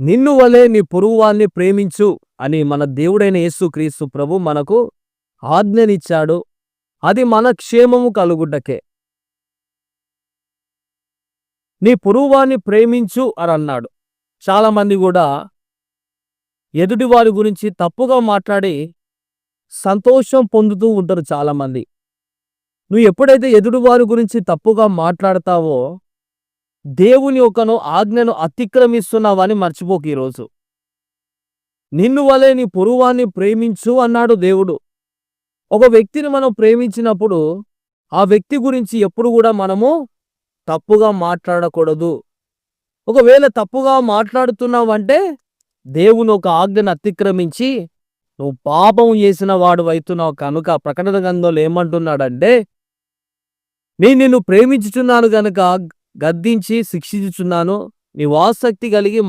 నిన్ను వలె నీ పొరుగువాన్ని ప్రేమించు అని మన దేవుడైన యేసుక్రీస్తు ప్రభు మనకు ఆజ్ఞనిచ్చాడు. అది మన క్షేమము కలుగుటకే. నీ పురువువాన్ని ప్రేమించు అని అన్నాడు. చాలామంది కూడా ఎదుటి వారి గురించి తప్పుగా మాట్లాడి సంతోషం పొందుతూ ఉంటారు చాలామంది. నువ్వు ఎప్పుడైతే ఎదుటి వారి గురించి తప్పుగా మాట్లాడతావో దేవుని ఒకను ఆజ్ఞను అతిక్రమిస్తున్నావని మర్చిపోకు ఈరోజు నిన్ను వలె నీ పురువాన్ని ప్రేమించు అన్నాడు దేవుడు. ఒక వ్యక్తిని మనం ప్రేమించినప్పుడు ఆ వ్యక్తి గురించి ఎప్పుడు కూడా మనము తప్పుగా మాట్లాడకూడదు. ఒకవేళ తప్పుగా మాట్లాడుతున్నావంటే దేవుని ఒక ఆజ్ఞను అతిక్రమించి నువ్వు పాపం చేసిన వాడు అవుతున్నావు కనుక ప్రకటన గంధంలో ఏమంటున్నాడంటే నేను నిన్ను ప్రేమించుచున్నాను గనుక గద్దించి శిక్షించుచున్నాను. నీవు ఆసక్తి కలిగి